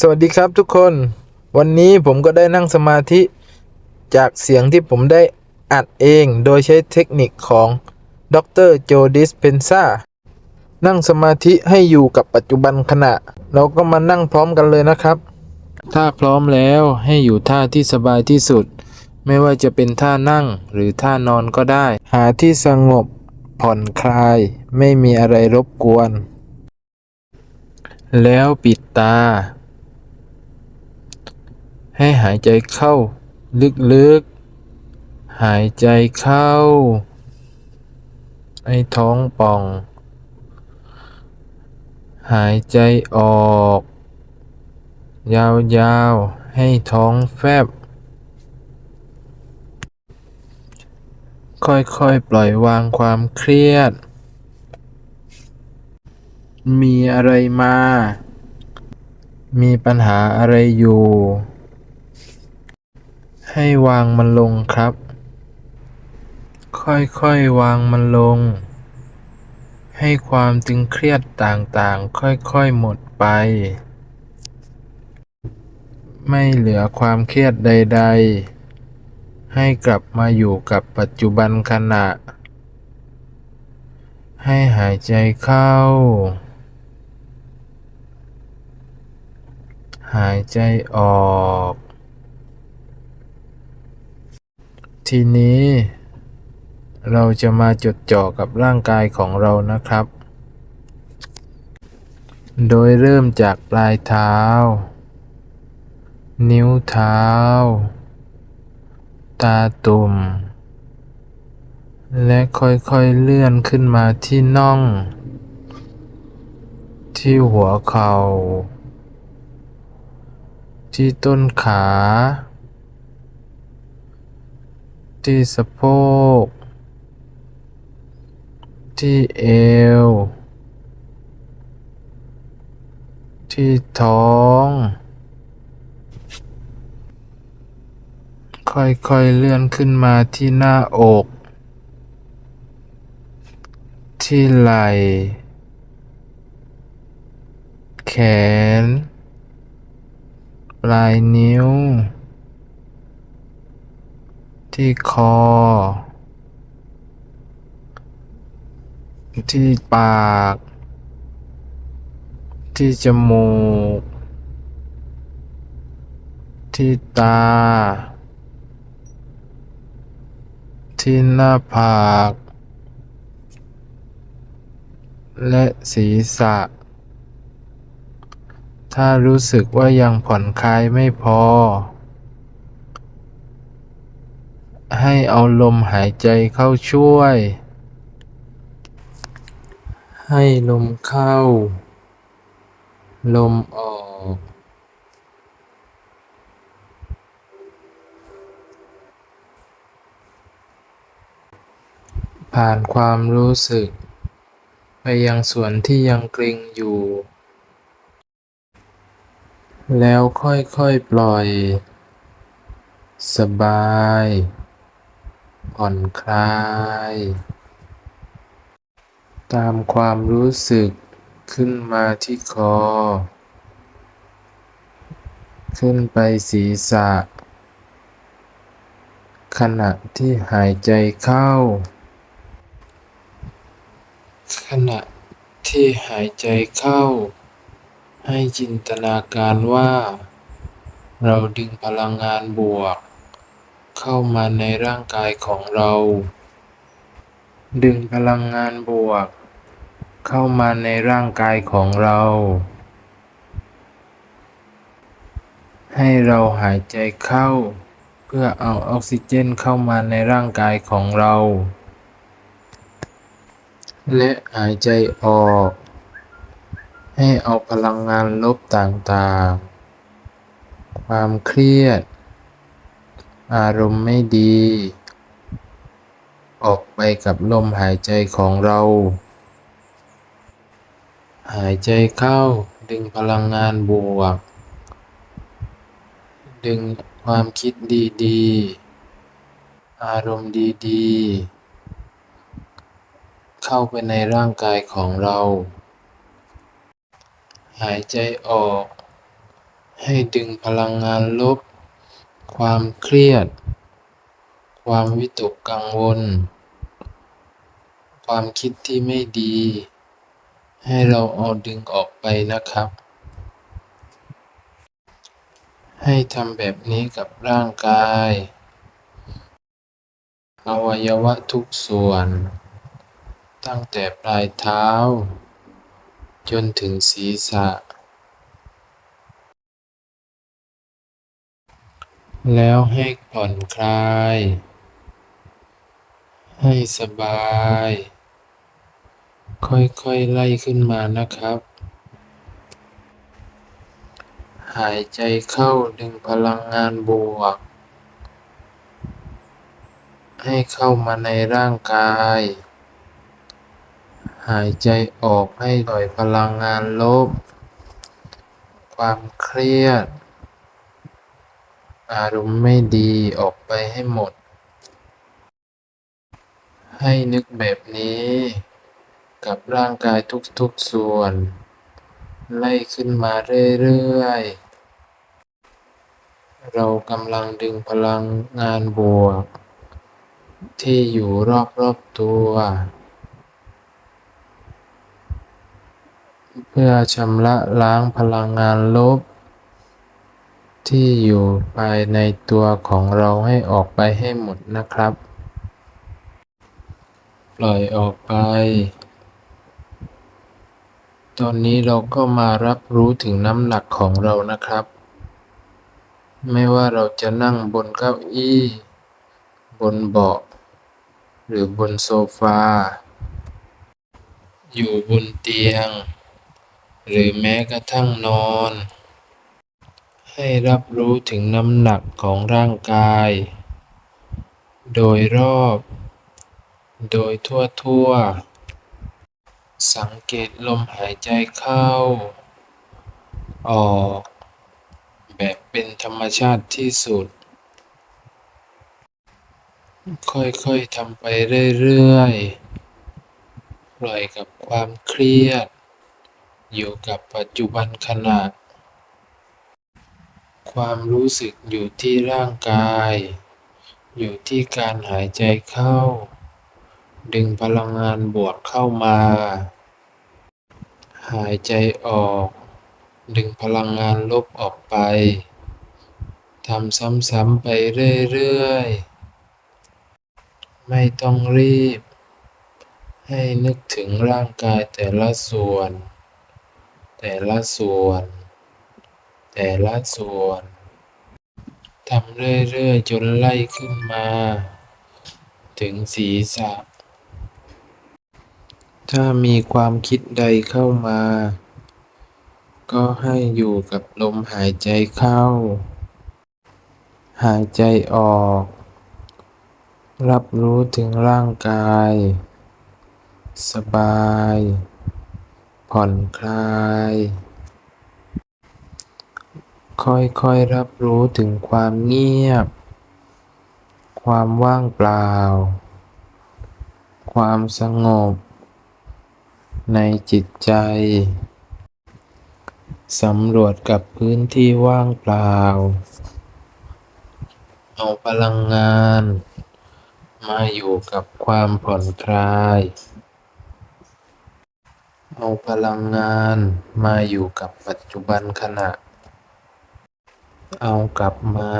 สวัสดีครับทุกคน วันนี้ผมก็ได้นั่งสมาธิจากเสียงที่ผมได้อัดเองโดยใช้เทคนิคของดรโจดิสเพนซานั่งสมาธิให้อยู่กับปัจจุบันขณะ เราก็มานั่งพร้อมกันเลยนะครับ ถ้าพร้อมแล้วให้อยู่ท่าที่สบายที่สุด ไม่ว่าจะเป็นท่านั่งหรือท่านอนก็ได้ หาที่สงบผ่อนคลาย ไม่มีอะไรรบกวน แล้วปิดตา ให้หายใจเข้า ลึกๆ หายใจเข้า ให้ท้องป่อง หายใจออก ยาวๆ ให้ท้องแฟบ ค่อยๆ ปล่อยวางความเครียด มีอะไรมา มีปัญหาอะไรอยู่ ให้วางมันลงครับ ค่อยๆวางมันลง ให้ความตึงเครียดต่างๆ ค่อยๆหมดไป ไม่เหลือความเครียดใด ๆ ให้กลับมาอยู่กับปัจจุบันขณะ ให้หายใจเข้า หายใจออก ทีนี้ เราจะมาจดจ่อกับร่างกายของเรานะครับ โดยเริ่มจากปลายเท้า นิ้วเท้า ตาตุ่ม และค่อยๆเลื่อนขึ้นมาที่น่อง ที่หัวเข่าที่ต้นขา ที่สะโพก ที่เอว ที่ท้อง ค่อยๆเลื่อนขึ้นมาที่หน้าอก ที่ไหล่แขน ปลายนิ้ว ที่คอ ที่ปาก ที่จมูก ที่ตา ที่หน้าผาก และศีรษะ ถ้ารู้สึกว่ายังผ่อนคลายไม่พอ ให้เอาลมหายใจเข้าช่วย ให้ลมเข้า ลมออก ผ่านความรู้สึก ไปยังส่วนที่ยังเกร็งอยู่ แล้วค่อยๆปล่อย สบาย ผ่อนคลาย ตามความรู้สึกขึ้นมาที่คอ ขึ้นไปศีรษะ ขณะที่หายใจเข้า ขณะที่หายใจเข้า ให้จินตนาการว่า เราดึงพลังงานบวก เข้ามาในร่างกายของเรา ดึงพลังงานบวก เข้ามาในร่างกายของเรา ให้เราหายใจเข้า เพื่อเอาออกซิเจนเข้ามาในร่างกายของเรา และหายใจออก ให้เอาพลังงานลบต่างๆ ความเครียด อารมณ์ไม่ดี ออกไปกับลมหายใจของเรา หายใจเข้าดึงพลังงานบวก ดึงความคิดดีๆ อารมณ์ดีๆ เข้าไปในร่างกายของเรา หายใจออก ให้ดึงพลังงานลบ ความเครียด ความวิตกกังวล ความคิดที่ไม่ดี ให้เราเอาดึงออกไปนะครับ ให้ทำแบบนี้กับร่างกาย อวัยวะทุกส่วน ตั้งแต่ปลายเท้า จนถึงศีรษะ แล้วให้ผ่อนคลาย ให้สบาย ค่อยๆไล่ขึ้นมานะครับ หายใจเข้าดึงพลังงานบวก ให้เข้ามาในร่างกาย หายใจออกให้ปล่อยพลังงานลบ ความเครียด อารมณ์ไม่ดีออกไปให้หมด ให้นึกแบบนี้ กับร่างกายทุกๆส่วน ไล่ขึ้นมาเรื่อยๆ เรากำลังดึงพลังงานบวก ที่อยู่รอบๆตัว เพื่อชำระล้างพลังงานลบ ที่อยู่ภายในตัวของเราให้ออกไปให้หมดนะครับ ปล่อยออกไป ตอนนี้เราก็มารับรู้ถึงน้ำหนักของเรานะครับ ไม่ว่าเราจะนั่งบนเก้าอี้ บนเบาะ หรือบนโซฟา อยู่บนเตียง หรือแม้กระทั่งนอน ให้รับรู้ถึงน้ำหนักของร่างกาย โดยรอบ โดยทั่วทั่ว สังเกตลมหายใจเข้า ออก แบบเป็นธรรมชาติที่สุด ค่อยๆทำไปเรื่อยๆ ปล่อยกับความเครียด อยู่กับปัจจุบันขณะ ความรู้สึกอยู่ที่ร่างกาย อยู่ที่การหายใจเข้า ดึงพลังงานบวกเข้ามา หายใจออก ดึงพลังงานลบออกไปทำซ้ำๆไปเรื่อยๆ ไม่ต้องรีบ ให้นึกถึงร่างกายแต่ละส่วน แต่ละส่วน แต่ละส่วนทำเรื่อยๆ จนไล่ขึ้นมา ถึงศีรษะ ถ้ามีความคิดใดเข้ามา ก็ให้อยู่กับลมหายใจเข้า หายใจออก รับรู้ถึงร่างกาย สบาย ผ่อนคลาย ค่อยๆรับรู้ถึงความเงียบ ความว่างเปล่า ความสงบ ในจิตใจ สำรวจกับพื้นที่ว่างเปล่า เอาพลังงาน มาอยู่กับความผ่อนคลาย เอาพลังงานมาอยู่กับปัจจุบันขณะ เอากลับมา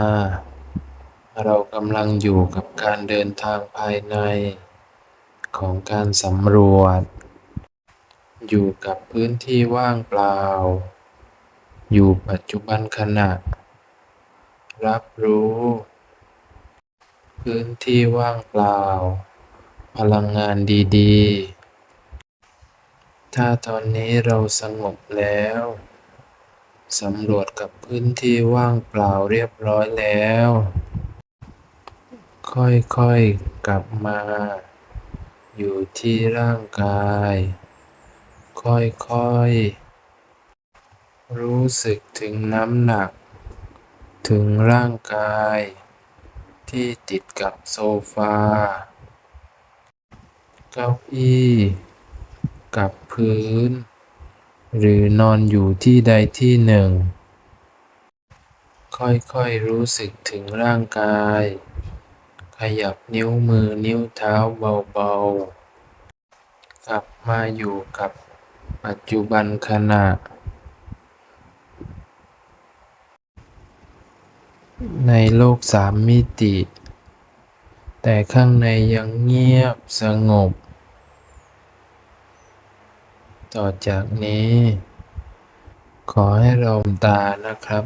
เรากำลังอยู่กับการเดินทางภายใน ของการสำรวจ อยู่กับพื้นที่ว่างเปล่า อยู่ปัจจุบันขณะ รับรู้ พื้นที่ว่างเปล่า พลังงานดีๆ ถ้าตอนนี้เราสงบแล้ว สำรวจกับพื้นที่ว่างเปล่าเรียบร้อยแล้ว ค่อยๆกลับมา อยู่ที่ร่างกาย ค่อยๆ รู้สึกถึงน้ำหนัก ถึงร่างกาย ที่ติดกับโซฟา เก้าอี้ กับพื้น หรือนอนอยู่ที่ใดที่หนึ่ง ค่อยๆรู้สึกถึงร่างกาย ขยับนิ้วมือนิ้วเท้าเบาๆ กลับมาอยู่กับปัจจุบันขณะ ในโลกสามมิติ แต่ข้างในยังเงียบสงบ ต่อจากนี้ ขอให้เราลืมตานะครับ